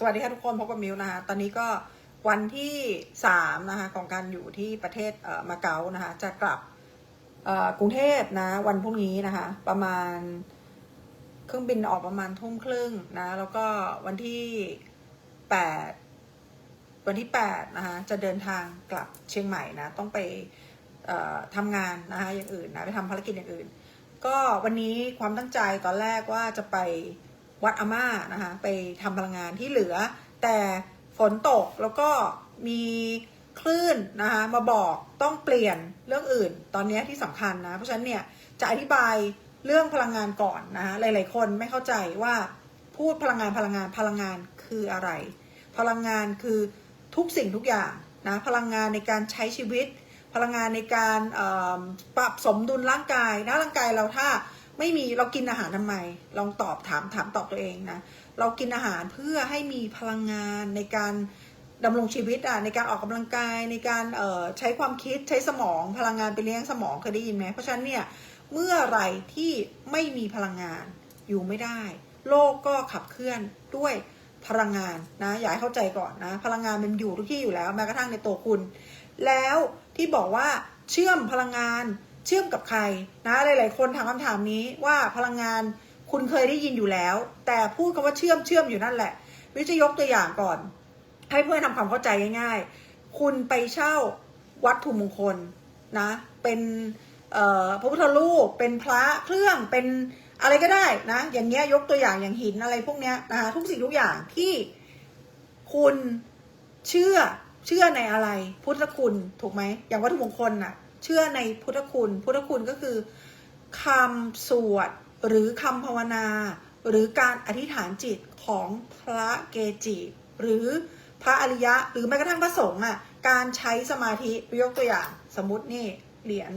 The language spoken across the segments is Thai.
สวัสดีค่ะทุกคนพบกับมิวนะคะ ตอนนี้ก็วันที่สามนะคะของการอยู่ที่ประเทศเอ่อมาเก๊านะคะ จะกลับเอ่อกรุงเทพนะวันพรุ่งนี้นะคะ ประมาณเครื่องบินออกประมาณทุ่มครึ่งนะ แล้วก็วันที่แปดวันที่แปดนะคะจะเดินทางกลับเชียงใหม่นะ ต้องไปเอ่อทำงานนะคะอย่างอื่นนะไปทำภารกิจอย่างอื่น ก็วันนี้ความตั้งใจตอนแรกว่าจะไป วัดอาม่านะคะไปทำพลังงานที่เหลือ แต่ฝนตกแล้วก็มีคลื่นนะคะมาบอกต้องเปลี่ยนเรื่องอื่น ตอนนี้ที่สำคัญนะ เพราะฉะนั้นเนี่ยจะอธิบายเรื่องพลังงานก่อนนะคะหลาย ๆ คนไม่เข้าใจว่าพูดพลังงานพลังงานพลังงานคืออะไร พลังงานคือทุกสิ่งทุกอย่างนะพลังงานในการใช้ชีวิต พลังงานในการปรับสมดุลร่างกายนะร่างกายเราถ้า ไม่มีเรากินอาหารทำไม ลองตอบถามถามตอบตัวเองนะ เรากินอาหารเพื่อให้มีพลังงานในการดำรงชีวิตอะในการออกกำลังกายในการเอ่อใช้ความคิดใช้สมองพลังงานไปเลี้ยงสมองเคยได้ยินไหมเพราะฉะนั้นเนี่ยเมื่อไรที่ไม่มีพลังงานอยู่ไม่ได้ โลกก็ขับเคลื่อนด้วยพลังงานนะอย่าให้เข้าใจก่อนนะ พลังงานมันอยู่ทุกที่อยู่แล้วแม้กระทั่งในตัวคุณ แล้วที่บอกว่าเชื่อมพลังงาน เชื่อมกับใครนะหลาย ๆ คนถามคำถามนี้ว่าพลังงานคุณเคยได้ยินอยู่แล้ว แต่พูดคำว่าเชื่อมเชื่อมอยู่นั่นแหละ วิจะยกตัวอย่างก่อน ให้เพื่อนทำความเข้าใจง่าย ๆ คุณไปเช่าวัตถุมงคลนะเป็นพระพุทธรูปเป็นพระเครื่องเป็นอะไรก็ได้นะ อย่างเงี้ยยกตัวอย่างอย่างหินอะไรพวกเนี้ยนะคะทุกสิ่งทุกอย่างที่คุณเชื่อเชื่อในอะไร พุทธคุณถูกไหมอย่างวัตถุมงคลน่ะ เชื่อในพุทธคุณ พุทธคุณก็คือคำสวดหรือคำภาวนา หรือการอธิษฐานจิตของพระเกจิ หรือพระอริยะ หรือแม้กระทั่งพระสงฆ์อะการใช้สมาธิยกตัวอย่างสมมตินี่เหรียญ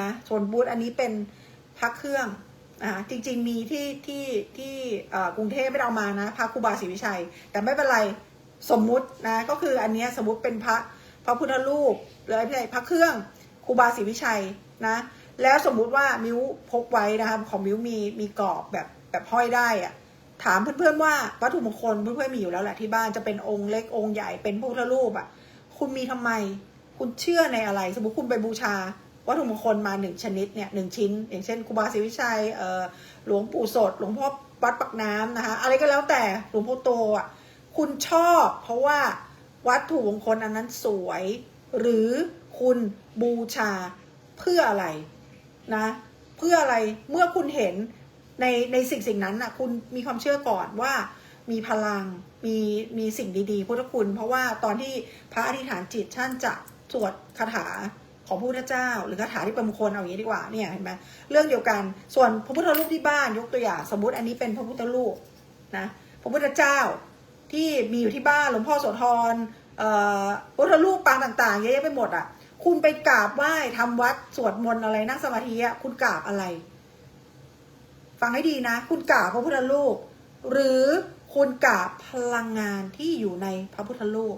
นะส่วนบูธอันนี้เป็นพระเครื่องนะคะจริง ๆ มีที่ที่ที่กรุงเทพไม่เอามานะพระครูบาศรีวิชัย แต่ไม่เป็นไรสมมุตินะก็คืออันนี้สมมติเป็นพระพระพุทธรูปหรืออะไรพระเครื่อง ครูบาศรีวิชัยนะ แล้วสมมุติว่ามิวพกไว้นะคะของมิวมีมีกรอบแบบแบบห้อยได้อะถามเพื่อนๆว่าวัตถุมงคลเพื่อนๆมีอยู่แล้วแหละที่บ้านจะเป็นองค์เล็กองค์ใหญ่เป็นพระพุทธรูปอะคุณมีทำไม คุณเชื่อในอะไร สมมติคุณไปบูชาวัตถุมงคลมาหนึ่งชนิดเนี่ยหนึ่งชิ้น อย่างเช่นครูบาศรีวิชัยเอ่อหลวงปู่สด หลวงพ่อวัดปักน้ำนะคะ อะไรก็แล้วแต่หลวงพ่อโตอะคุณชอบ เพราะว่าวัตถุมงคลอันนั้นสวย หรือ คุณบูชาเพื่ออะไรนะ เพื่ออะไรเมื่อคุณเห็นในในสิ่งสิ่งนั้นน่ะคุณมีความเชื่อก่อนว่ามีพลังมีมีสิ่งดีๆพุทธคุณ เพราะว่าตอนที่พระอธิษฐานจิตท่านจะสวดคาถาของพระพุทธเจ้า หรือคาถาที่เป็นมงคลเอาอย่างนี้ดีกว่าเนี่ยเห็นไหมเรื่องเดียวกันส่วนพระพุทธรูปที่บ้านยกตัวอย่างสมมติอันนี้เป็นพระพุทธรูปนะพระพุทธเจ้าที่มีอยู่ที่บ้านหลวงพ่อโสธรเอ่อพุทธรูปปางต่างๆเยอะแยะไปหมดอะ คุณไปกราบไหว้ทำวัดสวดมนต์อะไรนั่งสมาธิอะคุณกราบอะไร ฟังให้ดีนะ คุณกราบพระพุทธรูปหรือคุณกราบพลังงานที่อยู่ในพระพุทธรูป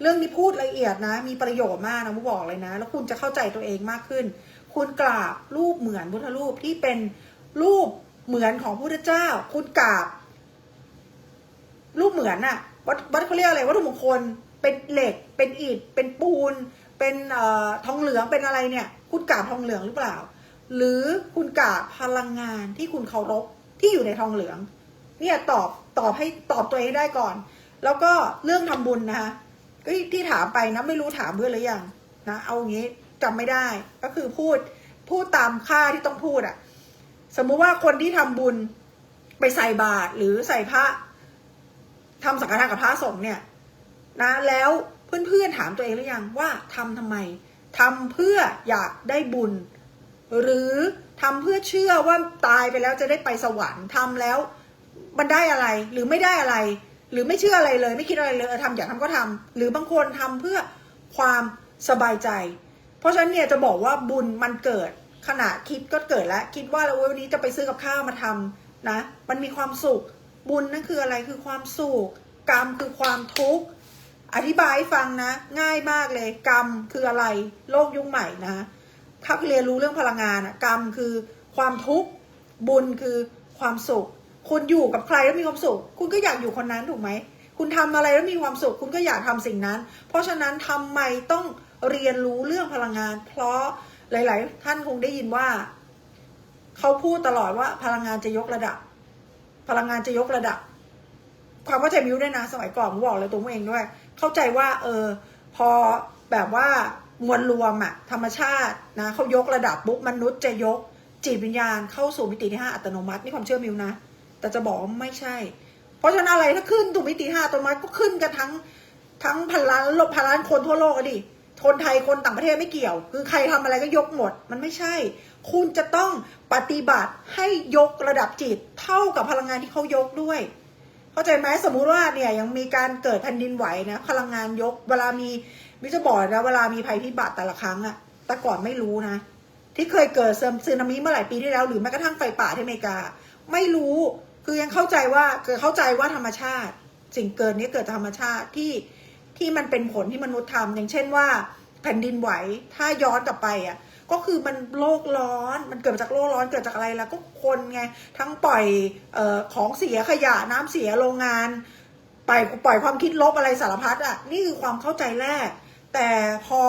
เรื่องนี้พูดละเอียดนะ มีประโยชน์มากนะมุบอกเลยนะ แล้วคุณจะเข้าใจตัวเองมากขึ้น คุณกราบรูปเหมือนพุทธรูปที่เป็นรูปเหมือนของพระพุทธเจ้า คุณกราบ รูปเหมือนอะวัดวัดเขาเรียกอะไรวัตถุมงคลเป็นเหล็กเป็นอิฐเป็นปูน เป็นอทองเหลืองเป็นอะไรเนี่ย คุณกาบทองเหลืองหรือเปล่า หรือคุณกาบพลังงานที่คุณเคารพที่อยู่ในทองเหลือง เนี่ยตอบตอบให้ตอบตัวเองได้ก่อน แล้วก็เรื่องทำบุญนะคะที่ถามไปนะไม่รู้ถามเพื่อนหรือยังนะเอางี้จำไม่ได้ก็คือพูดพูดตามค่าที่ต้องพูดอะสมมุติว่าคนที่ทำบุญไปใส่บาตรหรือใส่พระทำสังฆทานกับพระสงฆ์เนี่ย นะ แล้ว เพื่อนๆถามตัวเองหรือยังว่าทำทำไมทำเพื่ออยากได้บุญ หรือทำเพื่อเชื่อว่าตายไปแล้วจะได้ไปสวรรค์ทำแล้วมันได้อะไรหรือไม่ได้อะไร หรือไม่เชื่ออะไรเลย ไม่คิดอะไรเลยเออทำอยากทำก็ทำหรือบางคนทำเพื่อความสบายใจ เพราะฉะนั้นเนี่ยจะบอกว่าบุญมันเกิดขณะคิดก็เกิดแล้ว คิดว่าแล้ววันนี้จะไปซื้อกับข้าวมาทำนะ มันมีความสุข บุญนั่นคืออะไรคือความสุข กรรมคือความทุกข์ อธิบายให้ฟังนะ ง่ายมากเลย กรรมคืออะไร โลกยุคใหม่นะถ้าเรียนรู้เรื่องพลังงานอะกรรมคือความทุกข์บุญคือความสุข คุณอยู่กับใครแล้วมีความสุข คุณก็อยากอยู่คนนั้นถูกไหม คุณทำอะไรแล้วมีความสุข คุณก็อยากทำสิ่งนั้น เพราะฉะนั้นทำไมต้องเรียนรู้เรื่องพลังงาน เพราะหลาย ๆ ท่านคงได้ยินว่า เขาพูดตลอดว่าพลังงานจะยกระดับ พลังงานจะยกระดับ ความเข้าใจมิวด้วยนะสมัยก่อนผมบอกเลยตัวเองด้วย เข้าใจว่า เออ พอแบบว่ามวลรวมอะธรรมชาตินะเขายกระดับปุ๊บมนุษย์จะยกจิตวิญญาณเข้าสู่มิติที่ห้าอัตโนมัตินี่ความเชื่อมิวนะ แต่จะบอกว่าไม่ใช่ เพราะฉะนั้นอะไรถ้าขึ้นถูกมิติห้าอัตโนมัติก็ขึ้นกันทั้งทั้งพันล้านโลกพันล้านคนทั่วโลกอะดิคนไทยคนต่างประเทศไม่เกี่ยว คือใครทำอะไรก็ยกหมด มันไม่ใช่ คุณจะต้องปฏิบัติให้ยกระดับจิตเท่ากับพลังงานที่เขายกด้วย เข้าใจไหมสมมุติว่าเนี่ยยังมีการเกิดแผ่นดินไหวนะพลังงานยก เวลามีมิจะบอกนะเวลามีภัยพิบัติแต่ละครั้งอะแต่ก่อนไม่รู้นะ ที่เคยเกิดซึนามิเมื่อหลายปีที่แล้ว หรือแม้กระทั่งไฟป่าที่อเมริกา ไม่รู้คือยังเข้าใจว่าเกิดเข้าใจว่าธรรมชาติ สิ่งเกิดนี้เกิดจากธรรมชาติที่ที่มันเป็นผลที่มนุษย์ทำอย่างเช่นว่า แผ่นดินไหวถ้าย้อนกลับไปอะ ก็คือมันโลกร้อน มันเกิดมาจากโลกร้อนเกิดจากอะไรแล้วก็คนไงทั้งปล่อยออของเสียขยะน้ำเสียโรงงานปล่อยปล่อยความคิดลบอะไรสารพัดอะนี่คือความเข้าใจแรก แต่พอ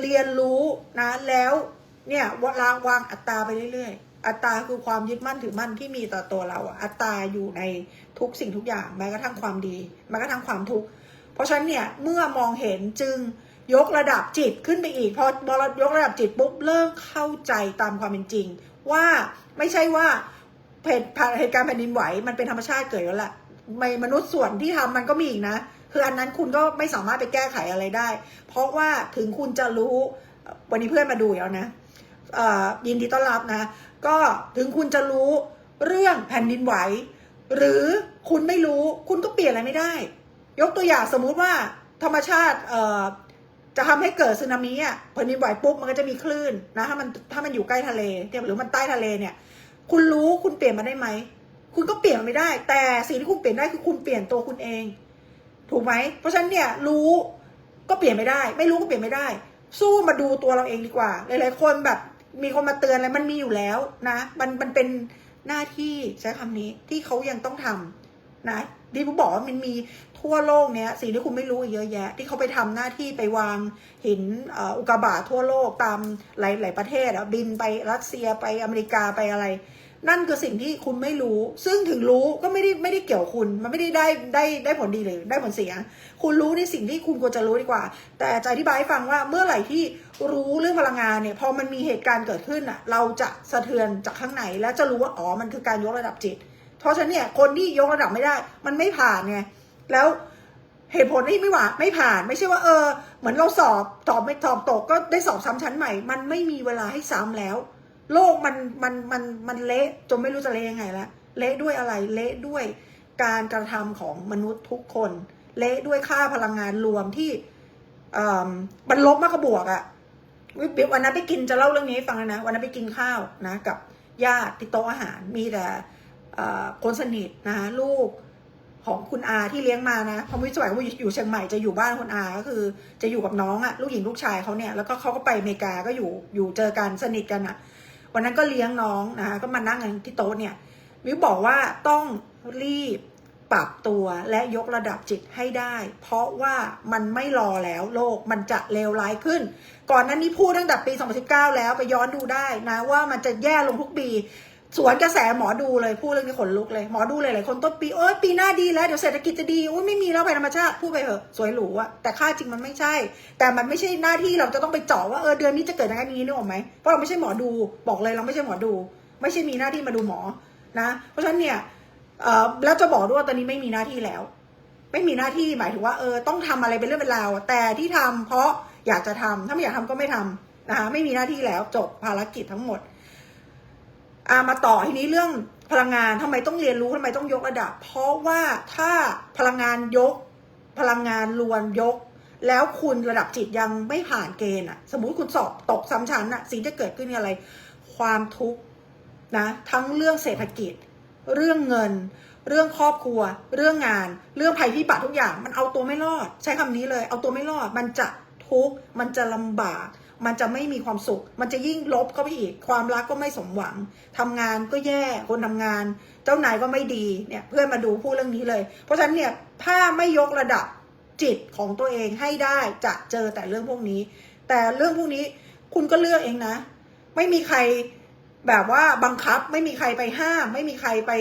เรียนรู้นะแล้วเนี่ยวางวางอัตราไปเรื่อยๆ อัตราคือความยึดมั่นถือมั่นที่มีต่อตัวเราอะอัตราอยู่ในทุกสิ่งทุกอย่างแม้กระทั่งความดีแม้กระทั่งความทุกข์เพราะฉะนั้นเนี่ยเมื่อมองเห็นจึง ยกระดับจิตขึ้นไปอีก พอพอยกระดับจิตปุ๊บเริ่มเข้าใจตามความเป็นจริง ว่าไม่ใช่ว่าเหตุการณ์แผ่นดินไหวมันเป็นธรรมชาติเกิดแล้วแหละไม่มนุษย์ส่วนที่ทำมันก็มีอีกนะ คืออันนั้นคุณก็ไม่สามารถไปแก้ไขอะไรได้ เพราะว่าถึงคุณจะรู้วันนี้เพื่อนมาดูแล้วนะยินดีต้อนรับนะ ก็ถึงคุณจะรู้เรื่องแผ่นดินไหว หรือคุณไม่รู้คุณก็เปลี่ยนอะไรไม่ได้ ยกตัวอย่างสมมุติว่าธรรมชาติ จะทำให้เกิดสึนามิอะแผ่นดินไหวปุ๊บมันก็จะมีคลื่นนะถ้ามันถ้ามันอยู่ใกล้ทะเลหรือมันใต้ทะเลเนี่ย คุณรู้คุณเปลี่ยนมาได้ไหมคุณก็เปลี่ยนไม่ได้ แต่สิ่งที่คุณเปลี่ยนได้คือคุณเปลี่ยนตัวคุณเอง ถูกไหมเพราะฉะนั้นเนี่ยรู้ก็เปลี่ยนไม่ได้ ไม่รู้ก็เปลี่ยนไม่ได้ สู้มาดูตัวเราเองดีกว่า หลายๆคนแบบมีคนมาเตือนอะไรมันมีอยู่แล้วนะ มันมันเป็นหน้าที่ใช้คำนี้ที่เขายังต้องทำนะ ที่ผมบอกว่ามันมีทั่วโลกเนี้ยสิ่งที่คุณไม่รู้เยอะแยะ ที่เขาไปทำหน้าที่ไปวางหินอุกกาบาตทั่วโลกตามหลาย ๆ ประเทศอะบินไปรัสเซียไปอเมริกาไปอะไร นั่นคือสิ่งที่คุณไม่รู้ ซึ่งถึงรู้ก็ไม่ได้ไม่ได้เกี่ยวคุณ มันไม่ได้ได้ได้ได้ผลดีเลยได้ผลเสีย คุณรู้ในสิ่งที่คุณควรจะรู้ดีกว่า แต่จะอธิบายให้ฟังว่าเมื่อไหร่ที่รู้เรื่องพลังงานเนี่ยพอมันมีเหตุการณ์เกิดขึ้นอะเราจะสะเทือนจากข้างในและจะรู้ว่าอ๋อมันคือการยกระดับจิต เพราะฉะนั้นเนี่ยคนที่ยกระดับไม่ได้ มันไม่ผ่านไงแล้วเหตุผลที่ไม่หวาไม่ผ่านไม่ใช่ว่าเออ เหมือนเราสอบสอบไม่สอบตกก็ได้สอบซ้ำชั้นใหม่ มันไม่มีเวลาให้ซ้ำแล้ว โลกมันมันมันมันเละจนไม่รู้จะเละยังไงละเละด้วยอะไรเละด้วยการกระทำของมนุษย์ทุกคน เละด้วยค่าพลังงานรวมที่มันลบมากกว่าบวกอะวันนั้นไปกินจะเล่าเรื่องนี้ให้ฟังนะวันนั้นไปกินข้าวนะ กับญาติที่โต๊ะอาหารมีแต่ คนสนิทนะคะลูกของคุณอาที่เลี้ยงมานะพอวิสวัยเขาอยู่เชียงใหม่จะอยู่บ้านคุณอาก็คือ จะอยู่กับน้องอะลูกหญิงลูกชายเขาเนี่ยแล้วก็เขาก็ไปอเมริกาก็อยู่อยู่เจอกันสนิทกันอะวันนั้นก็เลี้ยงน้องนะคะก็มานั่งกันที่โต๊ะเนี่ยวิวบอกว่าต้องรีบปรับตัวและยกระดับจิตให้ได้ เพราะว่ามันไม่รอแล้วโลกมันจะเลวร้ายขึ้น ก่อนนั้นนี้พูดตั้งแต่ปี 2019 แล้วไปย้อนดูได้นะว่ามันจะแย่ลงทุกปี สวนกระแสหมอดูเลยพูดเรื่องนี้ขนลุกเลยหมอดูเลยหลายคนต้นปีโอ้ยปีหน้าดีแล้วเดี๋ยวเศรษฐกิจจะดีโอ้ยไม่มีแล้วไปธรรมชาติพูดไปเถอะสวยหรูอะแต่ค่าจริงมันไม่ใช่ แต่มันไม่ใช่หน้าที่เราจะต้องไปเจาะว่าเออเดือนนี้จะเกิดอย่างนี้นึกออกไหมเพราะเราไม่ใช่หมอดูบอกเลยเราไม่ใช่หมอดู ไม่ใช่มีหน้าที่มาดูหมอนะ เพราะฉะนั้นเนี่ยเออแล้วจะบอกด้วยว่าตอนนี้ไม่มีหน้าที่แล้ว ไม่มีหน้าที่หมายถึงว่าเออต้องทำอะไรเป็นเรื่องเป็นราวแต่ที่ทำเพราะอยากจะทำถ้าไม่อยากทำก็ไม่ทำนะคะไม่มีหน้าที่แล้วจบภารกิจทั้งหมด อามาต่อทีนี้เรื่องพลังงานทำไมต้องเรียนรู้ทำไมต้องยกระดับ เพราะว่าถ้าพลังงานยก พลังงานลวนยก แล้วคุณระดับจิตยังไม่ผ่านเกณฑ์อะสมมุติคุณสอบตกซ้ำชั้นอะสิ่งที่เกิดขึ้นอะไร ความทุกข์นะ ทั้งเรื่องเศรษฐกิจ เรื่องเงิน เรื่องครอบครัว เรื่องงาน เรื่องภัยพิบัติทุกอย่าง มันเอาตัวไม่รอด ใช้คำนี้เลย เอาตัวไม่รอดมันจะ ทุกข์มันจะลำบาก มันจะไม่มีความสุข มันจะยิ่งลบเข้าไปอีก ความรักก็ไม่สมหวังทำงานก็แย่คนทำงาน เจ้านายก็ไม่ดีเนี่ยเพื่อนมาดูพูดเรื่องนี้เลย เพราะฉะนั้นเนี่ยถ้าไม่ยกระดับจิตของตัวเองให้ได้จะเจอแต่เรื่องพวกนี้ แต่เรื่องพวกนี้คุณก็เลือกเองนะ ไม่มีใครแบบว่าบังคับไม่มีใครไปห้าม ไม่มีใครไป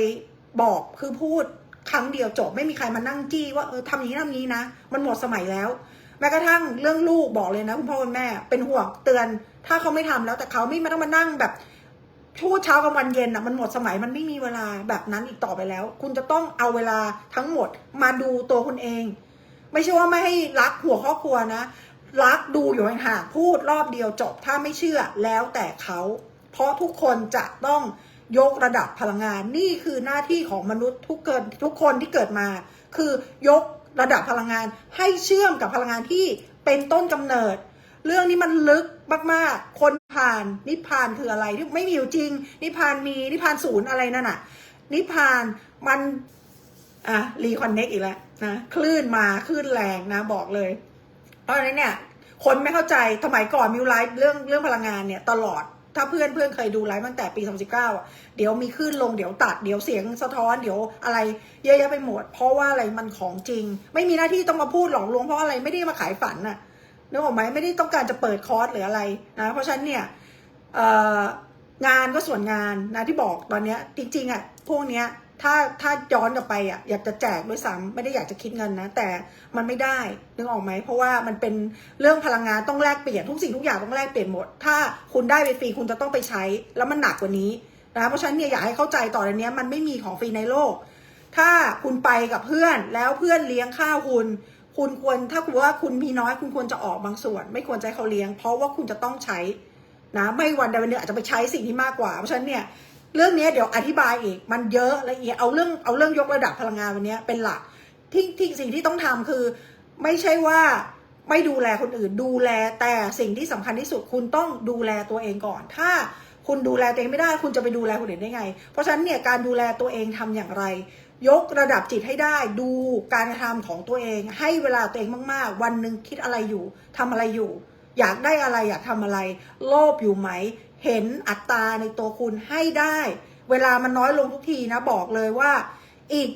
บอกคือพูดครั้งเดียวจบ ไม่มีใครมานั่งจี้ว่าเออทำนี้ทำนี้นะ มันหมดสมัยแล้ว แม้กระทั่งเรื่องลูกบอกเลยนะคุณพ่อคุณแม่เป็นห่วงเตือน ถ้าเขาไม่ทำแล้วแต่เขาไม่มาต้องมานั่งแบบพูดเช้ากับวันเย็นอะมันหมดสมัยมันไม่มีเวลาแบบนั้นอีกต่อไปแล้ว คุณจะต้องเอาเวลาทั้งหมดมาดูตัวคุณเอง ไม่ใช่ว่าไม่ให้รักหัวครอบครัวนะ รักดูอยู่ห่างๆพูดรอบเดียวจบถ้าไม่เชื่อแล้วแต่เขาเพราะทุกคนจะต้องยกระดับพลังงานนี่คือหน้าที่ของมนุษย์ทุกเกิดทุกคนที่เกิดมา คือยก ระดับพลังงานให้เชื่อมกับพลังงานที่เป็นต้นกำเนิด เรื่องนี้มันลึกมากๆ คนผ่านนิพพานคืออะไรที่ไม่มีอยู่จริง นิพพานมีนิพพานศูนย์อะไรนั่นน่ะ นิพพานมันอะรีคอนเน็กอีกแล้วนะคลื่นมาคลื่นแรงนะบอกเลย เพราะฉะนั้นเนี่ยคนไม่เข้าใจสมัยก่อนมิวไลฟ์เรื่องเรื่องพลังงานเนี่ยตลอด ถ้าเพื่อนเพื่อนเคยดูไลฟ์ตั้งแต่ปี 2019อะเดี๋ยวมีขึ้นลงเดี๋ยวตัดเดี๋ยวเสียงสะท้อนเดี๋ยวอะไรเยอะแยะไปหมด เพราะว่าอะไรมันของจริง ไม่มีหน้าที่ต้องมาพูดหลอกลวงเพราะอะไรไม่ได้มาขายฝันน่ะนึกออกไหมไม่ได้ต้องการจะเปิดคอร์สหรืออะไรนะเพราะฉะนั้นเนี่ยงานก็ส่วนงานนะที่บอกตอนเนี้ยจริงๆอะพวกเนี้ย ถ้าถ้าย้อนกลับไปอะอยากจะแจกด้วยซ้ำไม่ได้อยากจะคิดเงินนะ แต่มันไม่ได้นึกออกไหมเพราะว่ามันเป็นเรื่องพลังงานต้องแลกเปลี่ยนทุกสิ่งทุกอย่างต้องแลกเปลี่ยนหมด ถ้าคุณได้ไปฟรีคุณจะต้องไปใช้ แล้วมันหนักกว่านี้นะเพราะฉะนั้นเนี่ยอยากให้เข้าใจต่อในนี้มันไม่มีของฟรีในโลก ถ้าคุณไปกับเพื่อนแล้วเพื่อนเลี้ยงข้าวคุณ คุณควรถ้าคุณว่าคุณมีน้อยคุณควรจะออกบางส่วน ไม่ควรจะให้เขาเลี้ยง เพราะว่าคุณจะต้องใช้นะไม่วันใดวันหนึ่งอาจจะไปใช้สิ่งที่มากกว่า เพราะฉะนั้นเนี่ย เรื่องนี้เดี๋ยวอธิบายอีกมันเยอะละเอียดเอาเรื่องเอาเรื่องยกระดับพลังงานวันนี้เป็นหลักที่ที่สิ่งที่ต้องทำคือ ไม่ใช่ว่าไม่ดูแลคนอื่นดูแลแต่สิ่งที่สำคัญที่สุดคุณต้องดูแลตัวเองก่อน ถ้าคุณดูแลตัวเองไม่ได้ คุณจะไปดูแลคนอื่นได้ไง เพราะฉะนั้นเนี่ยการดูแลตัวเองทำอย่างไร ยกระดับจิตให้ได้ ดูการกระทำของตัวเอง ให้เวลาตัวเองมาก ๆ วันหนึ่งคิดอะไรอยู่ทำอะไรอยู่ อยากได้อะไรอยากทำอะไร โลภอยู่ไหม เห็นอัตราในตัวคุณให้ได้ เวลามันน้อยลงทุกทีนะบอกเลยว่า อีก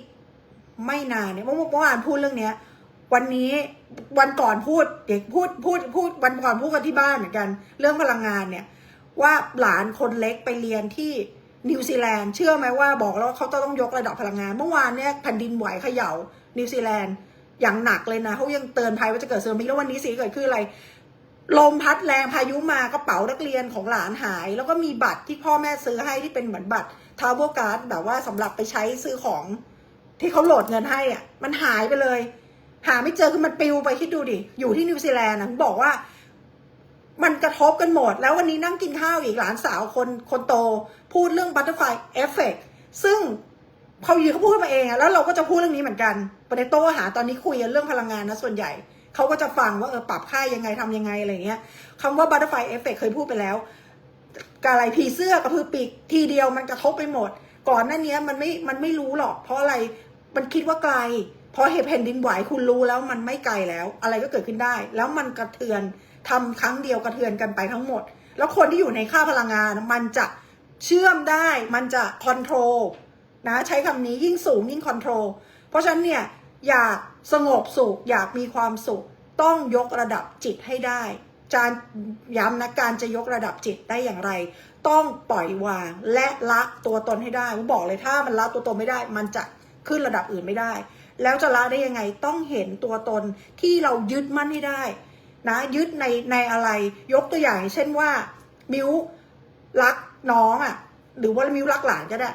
ไม่นานเนี่ยเมื่อเมื่อวานพูดเรื่องเนี้ย วันนี้วันก่อนพูดเด็กพูดพูดพูดวันก่อนพูดกันที่บ้านเหมือนกัน เรื่องพลังงานเนี่ย ว่าหลานคนเล็กไปเรียนที่นิวซีแลนด์เชื่อไหมว่าบอกแล้วเขาจะต้องยกระดับพลังงาน เมื่อวานเนี่ยแผ่นดินไหวเขย่านิวซีแลนด์อย่างหนักเลยนะเขายังเตือนภัยว่าจะเกิดสึนามิแล้ววันนี้สิ่งเกิดขึ้นอะไร ลมพัดแรงพายุมากระเป๋านักเรียนของหลานหาย แล้วก็มีบัตรที่พ่อแม่ซื้อให้ที่เป็นเหมือนบัตรทาวเวอร์การ์ดแบบว่าสำหรับไปใช้ซื้อของที่เขาโหลดเงินให้อะ มันหายไปเลย หาไม่เจอคือมันปลิวไปคิดดูดิ อยู่ที่นิวซีแลนด์นะผมบอกว่า มันกระทบกันหมด แล้ววันนี้นั่งกินข้าวอีกหลานสาวคนคนโต พูดเรื่องบัตเตอร์ไฟเอฟเฟกซึ่งเขายืนเขาพูดมาเองอะแล้วเราก็จะพูดเรื่องนี้เหมือนกันประเด็นโต้หาตอนนี้คุยกันเรื่องพลังงานนะส่วนใหญ่ เขาก็จะฟังว่าเออปรับค่ายังไงทำยังไงอะไรเงี้ยคำว่าบัตเตอร์ไฟเอฟเฟกเคยพูดไปแล้วกอะไรผีเสื้อกระพือปีกทีเดียวมันกระทบไปหมด ก่อนหน้านี้มันไม่มันไม่รู้หรอก เพราะอะไรมันคิดว่าไกลพอเหตุแผ่นดินไหวคุณรู้แล้วมันไม่ไกลแล้ว อะไรก็เกิดขึ้นได้ แล้วมันกระเทือนทำครั้งเดียวกระเทือนกันไปทั้งหมด แล้วคนที่อยู่ในค่าพลังงาน มันจะเชื่อมได้ มันจะคอนโทรลนะใช้คำนี้ยิ่งสูงยิ่งคอนโทรลเพราะฉะนั้นเนี่ย อยากสงบสุข อยากมีความสุข ต้องยกระดับจิตให้ได้ จานย้ำนะการจะยกระดับจิตได้อย่างไร ต้องปล่อยวางและละตัวตนให้ได้ผมบอกเลยถ้ามันละตัวตนไม่ได้ มันจะขึ้นระดับอื่นไม่ได้ แล้วจะละได้ยังไงต้องเห็นตัวตนที่เรายึดมั่นให้ได้ นะยึดในในอะไร ยกตัวอย่างเช่นว่า มิวรักน้องอะ่ะ หรือว่ามิวรักหลานก็ได้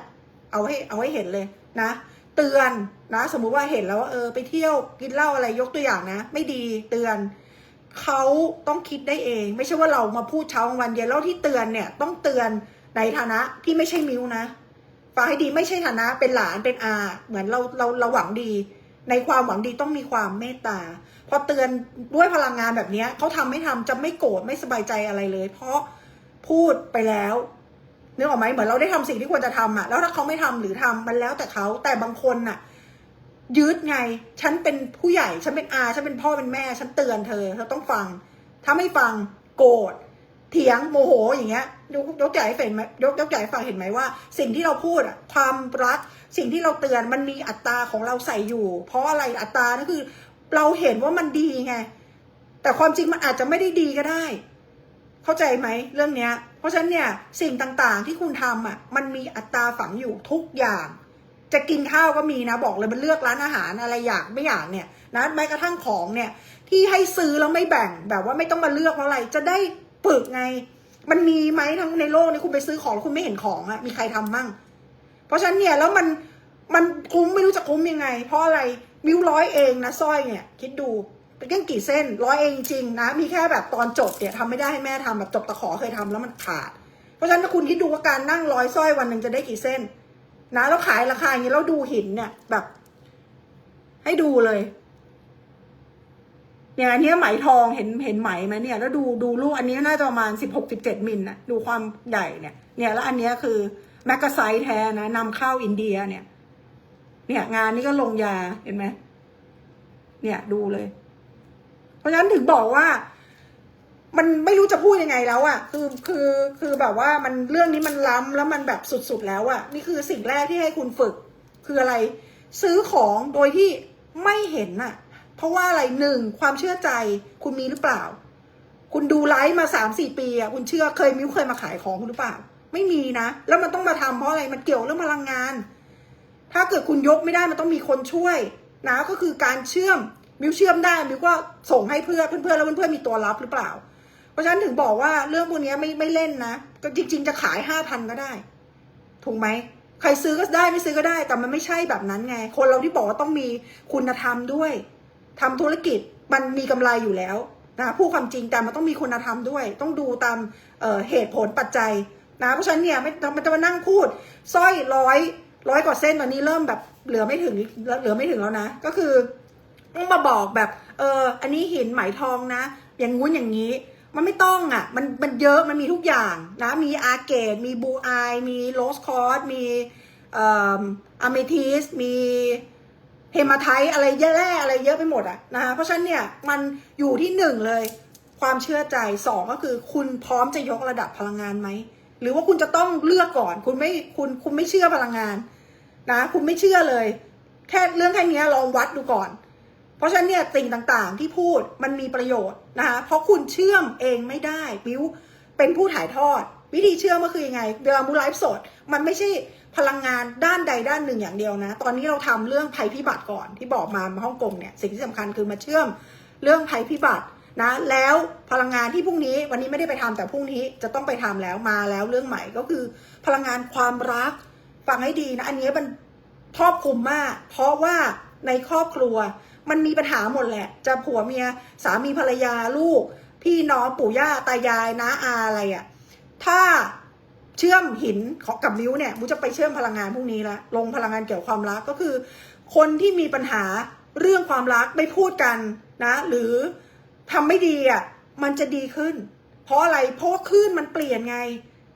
เอาให้เอาให้เห็นเลยนะ เตือน นะสมมุติว่าเห็นแล้วว่าเออไปเที่ยวกินเหล้าอะไรยกตัวอย่างนะ ไม่ดีเตือนเขาต้องคิดได้เอง ไม่ใช่ว่าเรามาพูดเช้ากลางวันเย็นแล้วที่เตือนเนี่ย ต้องเตือนในฐานะที่ไม่ใช่มิวนะฟังให้ดีไม่ใช่ฐานะเป็นหลานเป็นอา เหมือนเราเราเราหวังดี ในความหวังดีต้องมีความเมตตาพอเตือนด้วยพลังงานแบบนี้เขาทำไม่ทำจะไม่โกรธไม่สบายใจอะไรเลย เพราะพูดไปแล้วนึกออกไหมเหมือนเราได้ทำสิ่งที่ควรจะทำอะแล้วถ้าเขาไม่ทำหรือทำมันแล้วแต่เขาแต่บางคนน่ะ ยืดไง ฉันเป็นผู้ใหญ่ ฉันเป็นอา ฉันเป็นพ่อเป็นแม่ ฉันเตือนเธอ เธอต้องฟัง ถ้าไม่ฟังโกรธ เถียงโมโหอย่างเงี้ย ยกยกใหญ่เห็นไหมยกยกใหญ่ฟังเห็นไหมว่า สิ่งที่เราพูดอะความรัก สิ่งที่เราเตือนมันมีอัตราของเราใส่อยู่ เพราะอะไรอัตรานั่นคือ เราเห็นว่ามันดีไง แต่ความจริงมันอาจจะไม่ได้ดีก็ได้ เข้าใจไหมเรื่องเนี้ย เพราะฉะนั้นเนี่ยสิ่งต่างๆที่คุณทำอะมันมีอัตราฝังอยู่ทุกอย่าง จะกินข้าวก็มีนะ บอกเลยมันเลือกร้านอาหารอะไรอยากไม่อยากเนี่ยนะแม้กระทั่งของเนี่ยที่ให้ซื้อแล้วไม่แบ่งแบบว่าไม่ต้องมาเลือกเพราะอะไร จะได้ฝึกไง มันมีไหมทั้งในโลกนี้คุณไปซื้อของแล้วคุณไม่เห็นของอะมีใครทำมั่ง เพราะฉะนั้นเนี่ยแล้วมันมันคุ้มไม่รู้จะคุ้มยังไง เพราะอะไรมิวร้อยเองนะสร้อยเนี่ย คิดดูเป็นกันกี่เส้นร้อยเองจริงนะ มีแค่แบบตอนจบเนี่ยทำไม่ได้ให้แม่ทำแบบจบตะขอเคยทำแล้วมันขาด เพราะฉะนั้นถ้าคุณคิดดูว่าการนั่งร้อยสร้อยวันหนึ่งจะได้กี่เส้น นะแล้วขายราคาอย่างนี้แล้วดูหินเนี่ยแบบ ให้ดูเลยเนี่ยอันนี้ไหมทองเห็นเห็นไหมไหมเนี่ย แล้วดูดูลูกอันนี้น่าจะประมาณสิบหกสิบเจ็ดมิลนะดูความใหญ่เนี่ย เนี่ยแล้วอันนี้คือแมกกาไซแท้นะนำเข้าอินเดียเนี่ย เนี่ย งานนี้ก็ลงยาเห็นไหมเนี่ยดูเลย เพราะฉะนั้นถึงบอกว่า มันไม่รู้จะพูดยังไงแล้วอะคือคือคือแบบว่ามันเรื่องนี้มันล้ำแล้วมันแบบสุดๆแล้วอะนี่คือสิ่งแรกที่ให้คุณฝึก คืออะไร ซื้อของโดยที่ไม่เห็นน่ะ เพราะว่าอะไรหนึ่งความเชื่อใจคุณมีหรือเปล่า คุณดูไลฟ์มาสามสี่ปีอะคุณเชื่อเคยมิ้วเคยมาขายของคุณหรือเปล่า ไม่มีนะ แล้วมันต้องมาทำเพราะอะไรมันเกี่ยวเรื่องพลังงาน ถ้าเกิดคุณยกไม่ได้มันต้องมีคนช่วยนะก็คือการเชื่อมมิวเชื่อมได้มิวก็ส่งให้เพื่อนเพื่อนแล้วเพื่อนๆมีตัวรับหรือเปล่า ราะฉะนั้นถึงบอกว่าเรื่องพวกนี้ไม่ไม่เล่นนะก็จริง ๆ จะขายห้าพันก็ได้ ถูกไหม ใครซื้อก็ได้ไม่ซื้อก็ได้ แต่มันไม่ใช่แบบนั้นไง คนเราที่บอกว่าต้องมีคุณธรรมด้วยทำธุรกิจมันมีกำไรอยู่แล้วนะพูดความจริงแต่มันต้องมีคุณธรรมด้วย ต้องดูตามเเหตุผลปัจจัยนะเพราะฉะนั้นเนี่ยไม่มันจะมานั่งพูดสร้อยร้อยร้อยกว่าเส้นตอนนี้เริ่มแบบเหลือไม่ถึงเหลือไม่ถึงแล้วนะ ก็คือมาบอกแบบเอออันนี้หินไหมทองนะ อย่างงู้นอย่างนี้ มันไม่ต้องอะ มันมันเยอะมันมีทุกอย่างนะ มีอาร์เกตมีบูอายมีโรสคอร์สมีเอ่ออะเมทิสมีเฮมาไทอะไรเยอะแร่อะไรเยอะไปหมดอะนะคะเพราะฉะนั้นเนี่ยมันอยู่ที่หนึ่งเลย ความเชื่อใจสองก็คือ คุณพร้อมจะยกระดับพลังงานไหมหรือว่าคุณจะต้องเลือกก่อน คุณไม่คุณคุณไม่เชื่อพลังงาน นะ คุณไม่เชื่อเลย แค่เรื่องแค่นี้ลองวัดดูก่อน เพราะฉะนั้นเนี่ยสิ่งต่างๆที่พูดมันมีประโยชน์ นะคะเพราะคุณเชื่อมเองไม่ได้มิวเป็นผู้ถ่ายทอด วิธีเชื่อมก็คือยังไงเวลามูไลฟ์สด มันไม่ใช่พลังงานด้านใดด้านหนึ่งอย่างเดียวนะ ตอนนี้เราทำเรื่องภัยพิบัติก่อนที่บอกมาฮ่องกงเนี่ยสิ่งที่สำคัญคือมาเชื่อมเรื่องภัยพิบัตินะแล้วพลังงานที่พรุ่งนี้วันนี้ไม่ได้ไปทำแต่พรุ่งนี้จะต้องไปทำแล้วมาแล้วเรื่องใหม่ก็คือ พลังงานความรักฟังให้ดีนะ อันนี้มันครอบคลุมมาก เพราะว่าในครอบครัว มันมีปัญหาหมดแหละ จะผัวเมียสามีภรรยาลูก พี่น้องปู่ย่าตายายน้าอาอะไรอะ่ะ ถ้าเชื่อมหินขอกับนิ้วเนี่ยมูจะไปเชื่อมพลังงานพวกนี้ละลงพลังงานเกี่ยวกับความรักก็คือ คนที่มีปัญหาเรื่องความรักไม่พูดกันนะ หรือทำไม่ดีอะ่ะมันจะดีขึ้น เพราะอะไรเพราะคลื่นมันเปลี่ยนไง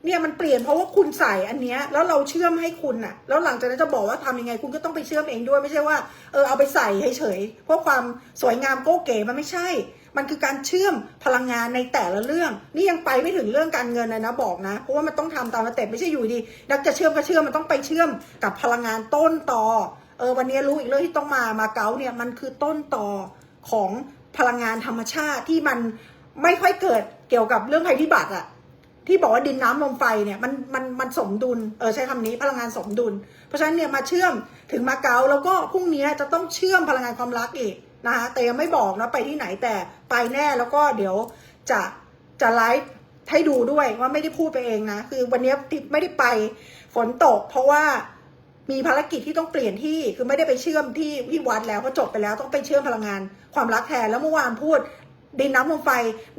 เนี่ยมันเปลี่ยนเพราะว่าคุณใส่อันเนี้ยแล้วเราเชื่อมให้คุณน่ะแล้วหลังจากนั้นจะบอกว่าทำยังไงคุณก็ต้องไปเชื่อมเองด้วยไม่ใช่ว่าเออเอาไปใส่เฉยๆเพราะความสวยงามโก้เก๋มันไม่ใช่ มันคือการเชื่อมพลังงานในแต่ละเรื่อง นี่ยังไปไม่ถึงเรื่องการเงินเลยนะบอกนะ เพราะว่ามันต้องทำตามสเต็ปไม่ใช่อยู่ดีนักจะเชื่อมก็เชื่อมมันต้องไปเชื่อมกับพลังงานต้นต่อเออวันนี้รู้อีกเรื่องที่ต้องมามาเก๊าเนี่ยมันคือต้นต่อของพลังงานธรรมชาติที่มันไม่ค่อยเกิดเกี่ยวกับเรื่องภัยพิบัติอะ ที่บอกว่าดินน้ำลมไฟเนี่ยมันมันมันสมดุลเออใช้คำนี้พลังงานสมดุล เพราะฉะนั้นเนี่ยมาเชื่อมถึงมาเก๊าแล้วก็พรุ่งนี้จะต้องเชื่อมพลังงานความรักอีกนะคะแต่ยังไม่บอกนะไปที่ไหนแต่ไปแน่แล้วก็เดี๋ยวจะจะไลฟ์ให้ดูด้วยว่าไม่ได้พูดไปเองนะ คือวันนี้ไม่ได้ไปฝนตก เพราะว่ามีภารกิจที่ต้องเปลี่ยนที่คือไม่ได้ไปเชื่อมที่ที่วัดแล้วเพราะจบไปแล้วต้องไปเชื่อมพลังงานความรักแทนแล้วเมื่อวานพูด ดินน้ำลมไฟ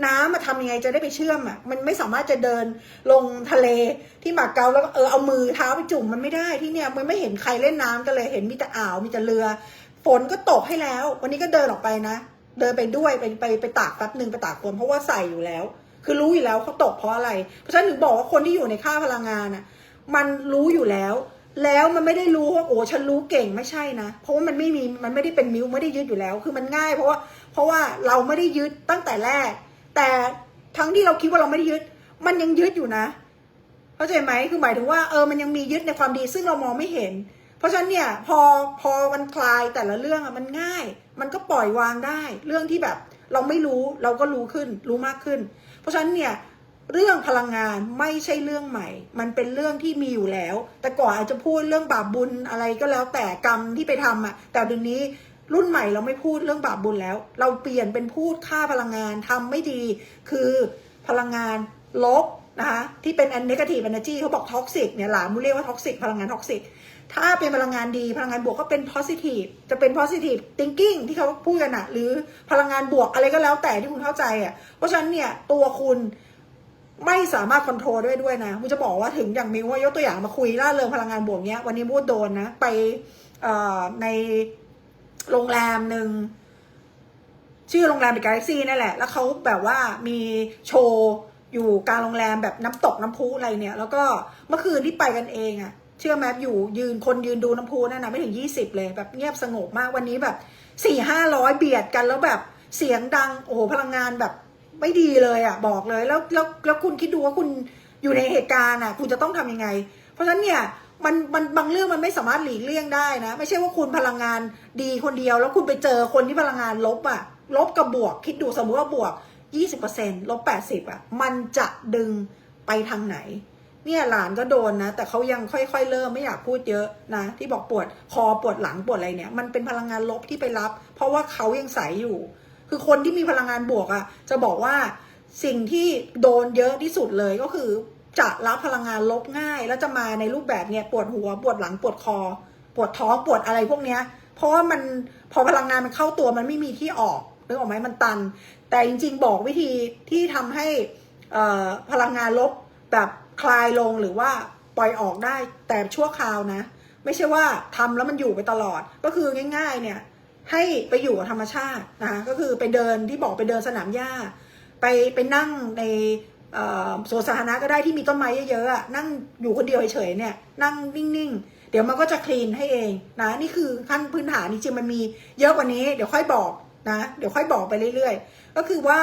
น้ำมาทำยังไงจะได้ไปเชื่อมอะมันไม่สามารถจะเดินลงทะเลที่หมาเกาแล้วก็เออเอามือเท้าไปจุ่มมันไม่ได้ที่เนี่ยมันไม่เห็นใครเล่นน้ำกันเลยเห็นมีแต่อ่าวมีแต่เรือ ฝนก็ตกให้แล้ว วันนี้ก็เดินออกไปนะ เดินไปด้วยไปไปไปตากแป๊บหนึ่งไปตากฝนเพราะว่าใส่อยู่แล้ว คือรู้อยู่แล้วเขาตกเพราะอะไร เพราะฉะนั้นถึงบอกว่าคนที่อยู่ในค่าพลังงานอะ มันรู้อยู่แล้ว แล้วมันไม่ได้รู้ว่าโอ้ฉันรู้เก่งไม่ใช่นะ เพราะว่ามันไม่มีมันไม่ได้เป็นมิวไม่ได้ยึดอยู่แล้ว คือมันง่าย เพราะว่าเพราะว่าเราไม่ได้ยึดตั้งแต่แรก แต่ทั้งที่เราคิดว่าเราไม่ได้ยึด มันยังยึดอยู่นะเข้าใจไหมคือหมายถึงว่าเออมันยังมียึดในความดีซึ่งเรามองไม่เห็น เพราะฉะนั้นเนี่ยพอพอมันคลายแต่ละเรื่องอะมันง่าย มันก็ปล่อยวางได้ เรื่องที่แบบเราไม่รู้เราก็รู้ขึ้นรู้มากขึ้น เพราะฉะนั้นเนี่ย เรื่องพลังงานไม่ใช่เรื่องใหม่ มันเป็นเรื่องที่มีอยู่แล้ว แต่ก่อนอาจจะพูดเรื่องบาปบุญอะไรก็แล้วแต่กรรมที่ไปทำอะแต่เดี๋ยวนี้รุ่นใหม่เราไม่พูดเรื่องบาปบุญแล้ว เราเปลี่ยนเป็นพูดค่าพลังงานทำไม่ดี คือพลังงานลบนะคะที่เป็น negative energy เขาบอก toxic เนี่ยหลานมุเรียกว่า toxic พลังงาน toxic ถ้าเป็นพลังงานดีพลังงานบวกก็เป็น positive จะเป็น positive thinking ที่เขาพูดกันอะหรือพลังงานบวกอะไรก็แล้วแต่ที่คุณเข้าใจอะเพราะฉะนั้นเนี่ยตัวคุณ ไม่สามารถคอนโทรลด้ด้วยนะมุจะบอกว่าถึงอย่างมิวว่ายกตัวอย่างมาคุยล่าเริงพลังงานบวกเนี้ย วันนี้มูดโดนนะ ไปในโรงแรมหนึ่งชื่อโรงแรมเป็นกาแล็กซี่นั่นแหละ แล้วเขาแบบว่ามีโชว์อยู่กลางโรงแรมแบบน้ำตกน้ำพุอะไรเนี่ย แล้วก็เมื่อคืนที่ไปกันเองอะเชื่อไหมอยู่ยืนคนยืนดูน้ำพุนั่นนะไม่ถึงยี่สิบเลยแบบเงียบสงบมากวันนี้แบบสี่ห้าร้อยเบียดกันแล้วแบบเสียงดังโอ้โหพลังงานแบบ ไม่ดีเลยอะบอกเลย แล้วแล้วแล้วคุณคิดดูว่าคุณอยู่ในเหตุการณ์อะ คุณจะต้องทำยังไง เพราะฉะนั้นเนี่ยมันมันบางเรื่องมันไม่สามารถหลีกเลี่ยงได้นะ ไม่ใช่ว่าคุณพลังงานดีคนเดียว แล้วคุณไปเจอคนที่พลังงานลบอะ ลบกับบวก คิดดูสมมติว่าบวก 20%ลบ 80อะมันจะดึงไปทางไหน เนี่ยหลานก็โดนนะ แต่เขายังค่อยๆ เริ่มไม่อยากพูดเยอะนะ ที่บอกปวดคอปวดหลังปวดอะไรเนี่ย มันเป็นพลังงานลบที่ไปรับ เพราะว่าเขายังใสอยู่ คือคนที่มีพลังงานบวกอะจะบอกว่าสิ่งที่โดนเยอะที่สุดเลยก็คือ จะรับพลังงานลบง่าย แล้วจะมาในรูปแบบเนี่ยปวดหัวปวดหลังปวดคอ ปวดท้องปวดอะไรพวกเนี้ย เพราะว่ามันพอพลังงานมันเข้าตัวมันไม่มีที่ออกนึกออกไหมมันตัน แต่จริง ๆ บอกวิธีที่ทำให้พลังงานลบแบบคลายลงหรือว่าปล่อยออกได้แต่ชั่วคราวนะ ไม่ใช่ว่าทำแล้วมันอยู่ไปตลอดก็คือง่าย ๆ เนี่ย ให้ไปอยู่กับธรรมชาตินะคะก็คือไปเดินที่บอกไปเดินสนามหญ้า ไปไปนั่งในสวนสาธารณะก็ได้ที่มีต้นไม้เยอะๆนั่งอยู่คนเดียวเฉยๆเนี่ยนั่งนิ่งๆ เดี๋ยวมันก็จะคลีนให้เองนะนี่คือขั้นพื้นฐานจริงๆมันมีเยอะกว่านี้เดี๋ยวค่อยบอกนะเดี๋ยวค่อยบอกไปเรื่อยๆ ก็คือว่า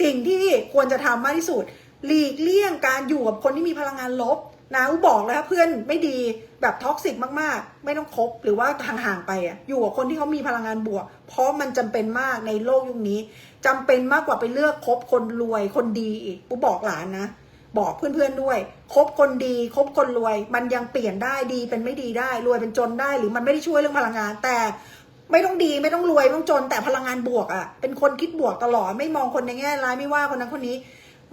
สิ่งที่ควรจะทำมากที่สุด หลีกเลี่ยงการอยู่กับคนที่มีพลังงานลบ นะอูบอกแล้วเพื่อนไม่ดีแบบท็อกซิกมากๆ ไม่ต้องคบหรือว่าห่างๆไปอะอยู่กับคนที่เขามีพลังงานบวก เพราะมันจำเป็นมากในโลกยุคนี้จำเป็นมากกว่าไปเลือกคบคนรวยคนดีอีกอูบอกหลานนะ บอกเพื่อนๆด้วยคบคนดีคบคนรวย มันยังเปลี่ยนได้ดีเป็นไม่ดีได้รวยเป็นจนได้ หรือมันไม่ได้ช่วยเรื่องพลังงาน แต่ไม่ต้องดีไม่ต้องรวยไม่ต้องจนแต่พลังงานบวกอะ่ะเป็นคนคิดบวกตลอดไม่มองคนในแง่ร้ายไม่ว่าคนนั้นคนนี้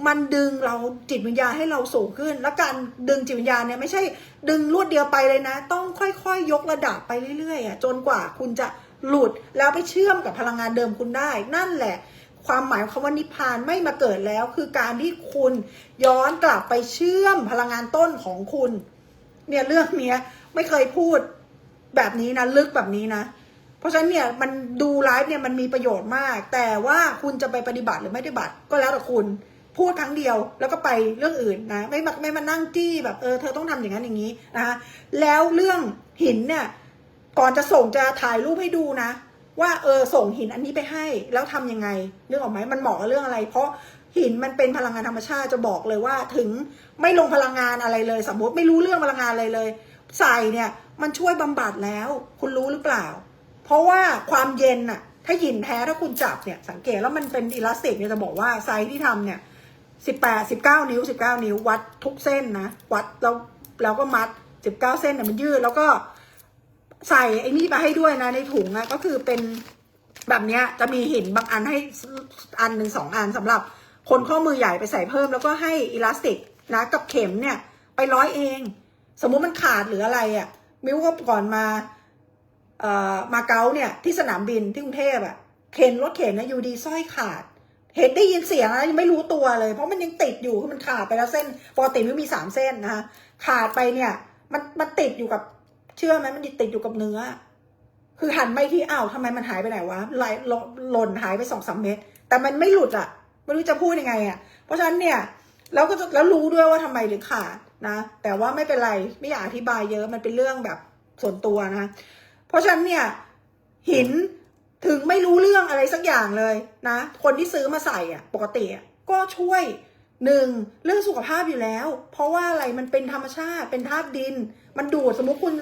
มันดึงเราจิตวิญญาณให้เราสูงขึ้น และการดึงจิตวิญญาณเนี่ยไม่ใช่ดึงรวดเดียวไปเลยนะ ต้องค่อยๆยกระดับไปเรื่อยๆอะจนกว่าคุณจะหลุดแล้วไปเชื่อมกับพลังงานเดิมคุณได้ นั่นแหละ ความหมายของคำว่านิพพานไม่มาเกิดแล้ว คือการที่คุณย้อนกลับไปเชื่อมพลังงานต้นของคุณ เนี่ยเรื่องเนี้ยไม่เคยพูดแบบนี้นะลึกแบบนี้นะเพราะฉะนั้นเนี่ยมันดูไลฟ์เนี่ยมันมีประโยชน์มาก แต่ว่าคุณจะไปปฏิบัติหรือไม่ปฏิบัติก็แล้วแต่คุณ พูดครั้งเดียวแล้วก็ไปเรื่องอื่นนะไม่มาไม่มานั่งจี้แบบเออเธอต้องทำอย่างนั้นอย่างนี้นะคะแล้วเรื่องหินเนี่ยก่อนจะส่งจะถ่ายรูปให้ดูนะ ว่าเออส่งหินอันนี้ไปให้ แล้วทำยังไงนึกออกไหมมันเหมาะกับเรื่องอะไร เพราะหินมันเป็นพลังงานธรรมชาติจะบอกเลยว่าถึงไม่ลงพลังงานอะไรเลย สมมติไม่รู้เรื่องพลังงานอะไรเลย ใส่เนี่ยมันช่วยบำบัดแล้ว คุณรู้หรือเปล่า เพราะว่าความเย็นน่ะถ้าหินแท้ถ้าคุณจับเนี่ยสังเกตแล้วมันเป็นอิลาสติกเนี่ยจะบอกว่าไซที่ทำเนี่ย สิบแปดสิบเก้านิ้วสิบเก้านิ้ววัดทุกเส้นนะ วัดแล้วแล้วก็มัดสิบเก้าเส้นเนี่ยมันยืด แล้วก็ใส่ไอ้นี่มาให้ด้วยนะในถุงอะก็คือเป็นแบบเนี้ยจะมีหินบางอันให้อันหนึ่งสองอันสำหรับคนข้อมือใหญ่ไปใส่เพิ่ม แล้วก็ให้อิลาสติกนะกับเข็มเนี่ย ไปร้อยเอง สมมุติมันขาดหรืออะไรอะมิวก็ก่อนมาเอ่อมาเก๊าเนี่ยที่สนามบินที่กรุงเทพอะเข็นรถเข็นนะอยู่ดีสร้อยขาด เห็นได้ยินเสียงแล้วยังไม่รู้ตัวเลย เพราะมันยังติดอยู่คือมันขาดไปแล้วเส้นปกติมิวมีสามเส้นนะคะขาดไปเนี่ย มันมันติดอยู่กับเชื่อไหมมันติดอยู่กับเนื้อ คือหันไปที่อ้าวทำไมมันหายไปไหนวะไหลหล่นหายไปสองสามเม็ดแต่มันไม่หลุดอะไม่รู้จะพูดยังไงอะเพราะฉะนั้นเนี่ยแล้วก็จะแล้วรู้ด้วยว่าทำไมถึงขาดนะแต่ว่าไม่เป็นไรไม่อยากอธิบายเยอะมันเป็นเรื่องแบบส่วนตัวนะ เพราะฉะนั้นเนี่ยหิน ถึงไม่รู้เรื่องอะไรสักอย่างเลยนะ คนที่ซื้อมาใส่อะ ปกติอะก็ช่วยหนึ่งเรื่องสุขภาพอยู่แล้ว เพราะว่าอะไรมันเป็นธรรมชาติเป็นธาตุดิน มันดูดสมมติคุณ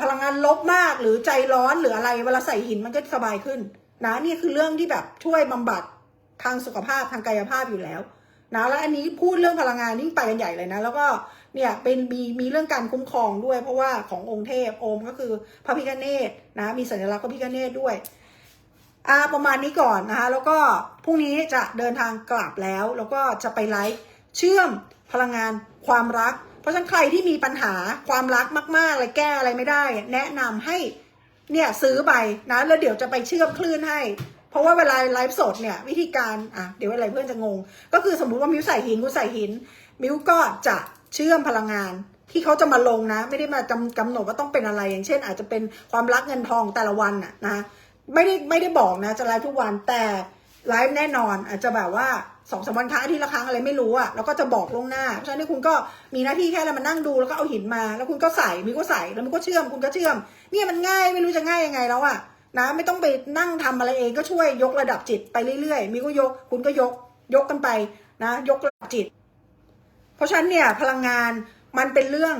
พลังงานลบมากหรือใจร้อนหรืออะไรเวลาใส่หินมันก็สบายขึ้น นะนี่คือเรื่องที่แบบช่วยบำบัดทางสุขภาพทางกายภาพอยู่แล้ว นะแล้วอันนี้พูดเรื่องพลังงานนี่งไปกันใหญ่เลยนะ แล้วก็เนี่ยเป็นมีมีเรื่องการคุ้มครองด้วย เพราะว่าขององค์เทพโอมก็คือพระพิฆเนศนะมีสัญลักษณ์พระพิฆเนศด้วยอ่าประมาณนี้ก่อนนะคะแล้วก็พรุ่งนี้จะเดินทางกลับแล้ว แล้วก็จะไปไลฟ์เชื่อมพลังงานความรัก เพราะฉะนั้นใครที่มีปัญหาความรักมากๆอะไรแก้อะไรไม่ได้ แนะนำให้เนี่ยซื้อไปนะแล้วเดี๋ยวจะไปเชื่อมคลื่นให้ เพราะว่าเวลาไลฟ์สดเนี่ยวิธีการอะเดี๋ยวอะไรเพื่อนจะงง ก็คือสมมุติว่ามิวใส่หินกูใส่หิน มิวก็จะเชื่อมพลังงานที่เขาจะมาลงนะ ไม่ได้มากำกำหนดว่าต้องเป็นอะไรอย่างเช่น อาจจะเป็นความรักเงินทองแต่ละวันน่ะนะไม่ได้ไม่ได้บอกนะจะไลฟ์ทุกวันแต่ไลฟ์แน่นอนอาจจะแบบว่าสองสามวันครั้งอาทิตย์ละครั้งอะไรไม่รู้อะแล้วก็จะบอกล่วงหน้าเพราะฉะนั้นคุณก็มีหน้าที่แค่เรามานั่งดูแล้วก็เอาหินมา แล้วคุณก็ใส่มีก็ใส่แล้วมันก็เชื่อมคุณก็เชื่อมเนี่ยมันง่ายไม่รู้จะง่ายยังไงแล้วอะ นะ ไม่ต้องไปนั่งทำอะไรเองก็ช่วยยกระดับจิตไปเรื่อยๆ มีก็ยก คุณก็ยก ยกกันไปนะ ยกระดับจิต เพราะฉะนั้นเนี่ยพลังงานมันเป็นเรื่อง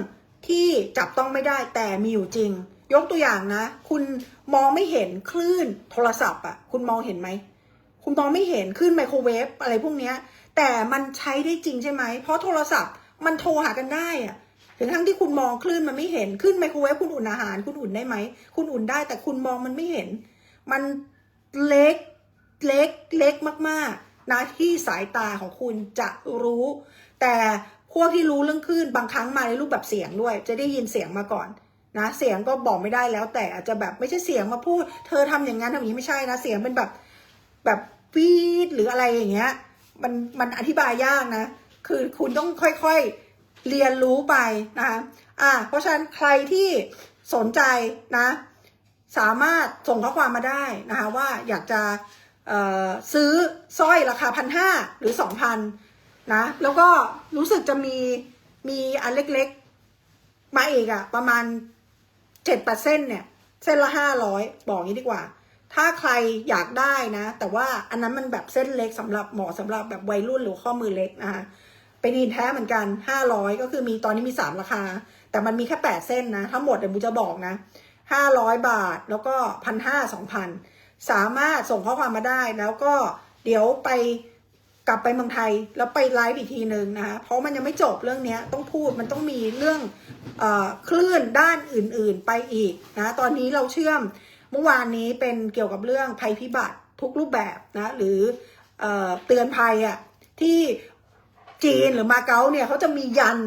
ที่จับต้องไม่ได้แต่มีอยู่จริง ยกตัวอย่างนะ คุณมองไม่เห็นคลื่นโทรศัพท์อะ คุณมองเห็นไหม คุณมองไม่เห็นคลื่นไมโครเวฟอะไรพวกเนี้ย แต่มันใช้ได้จริงใช่ไหม เพราะโทรศัพท์มันโทรหากันได้อะ ทั้งที่คุณมองคลื่นมันไม่เห็นคลื่นไมโครเวฟคุณอุ่นอาหาร คุณอุ่นได้ไหม คุณอุ่นได้ แต่คุณมองมันไม่เห็น มันเล็กเล็กเล็กมากๆนะที่สายตาของคุณจะรู้ แต่พวกที่รู้เรื่องคลื่นบางครั้งมาในรูปแบบเสียงด้วย จะได้ยินเสียงมาก่อนนะ เสียงก็บอกไม่ได้แล้ว แต่อาจจะแบบไม่ใช่เสียงมาพูด เธอทำอย่างนั้นทำอย่างนี้ไม่ใช่นะเสียงเป็นแบบแบบฟีดหรืออะไรอย่างเงี้ย มันมันอธิบายยากนะ คือคุณต้องค่อยๆ เรียนรู้ไปนะคะอะเพราะฉะนั้นใครที่สนใจนะ สามารถส่งข้อความมาได้นะคะว่าอยากจะซื้อสร้อยราคาพันห้าหรือสองพันนะ แล้วก็รู้สึกจะมีมีอันเล็กๆ มาอีกอะประมาณเจ็ดแปดเส้นเนี่ย เส้นละห้าร้อยบอกงี้ดีกว่า ถ้าใครอยากได้นะ แต่ว่าอันนั้นมันแบบเส้นเล็กสำหรับหมาะสำหรับแบบวัยรุ่นหรือข้อมือเล็กนะคะ เป็นอินแท้เหมือนกันห้าร้อยก็คือมีตอนนี้มีสามราคา แต่มันมีแค่แปดเส้นนะ ทั้งหมดเดี๋ยวบูจะบอกนะห้าร้อยบาทแล้วก็พันห้าสองพันสามารถส่งข้อความมาได้แล้วก็เดี๋ยวไปกลับไปเมืองไทยแล้วไปไลฟ์อีกทีหนึ่งนะคะเพราะมันยังไม่จบเรื่องนี้ต้องพูดมันต้องมีเรื่องเออคลื่นด้านอื่นๆไปอีกนะตอนนี้เราเชื่อมเมื่อวานนี้เป็นเกี่ยวกับเรื่องภัยพิบัติทุกรูปแบบนะหรือเออเตือนภัยอะที่ จีนหรือมาเก๊าเนี่ยเขาจะมียัน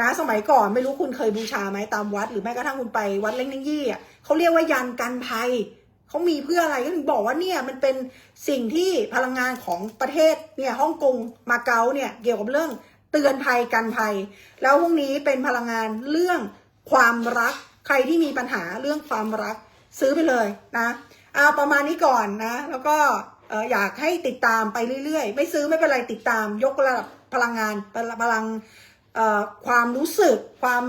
นะสมัยก่อนไม่รู้คุณเคยบูชาไหมตามวัด หรือแม้กระทั่งคุณไปวัดเล้งนิ่งยี่อะเขาเรียกว่ายันกันภัยเขามีเพื่ออะไรก็ถึงบอกว่าเนี่ยมันเป็นสิ่งที่พลังงานของประเทศเนี่ยฮ่องกงมาเก๊าเนี่ยเกี่ยวกับเรื่องเตือนภัยกันภัย แล้วพรุ่งนี้เป็นพลังงานเรื่องความรักใครที่มีปัญหาเรื่องความรักซื้อไปเลยนะเอาประมาณนี้ก่อนนะ แล้วก็เอ่ออยากให้ติดตามไปเรื่อยๆ ไม่ซื้อไม่เป็นไรติดตามยกระดับ พลังงานพลังความรู้สึก ความ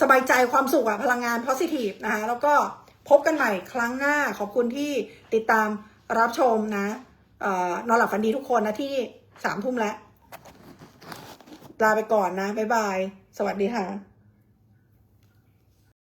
สบายใจความสุขอะพลังงาน positive นะคะแล้วก็พบกันใหม่ครั้งหน้าขอบคุณที่ติดตามรับชมนะออนอนหลับฝันดีทุกคนนะที่สามทุ่มแล้วลาไปก่อนนะ บ๊ายบาย สวัสดีค่ะ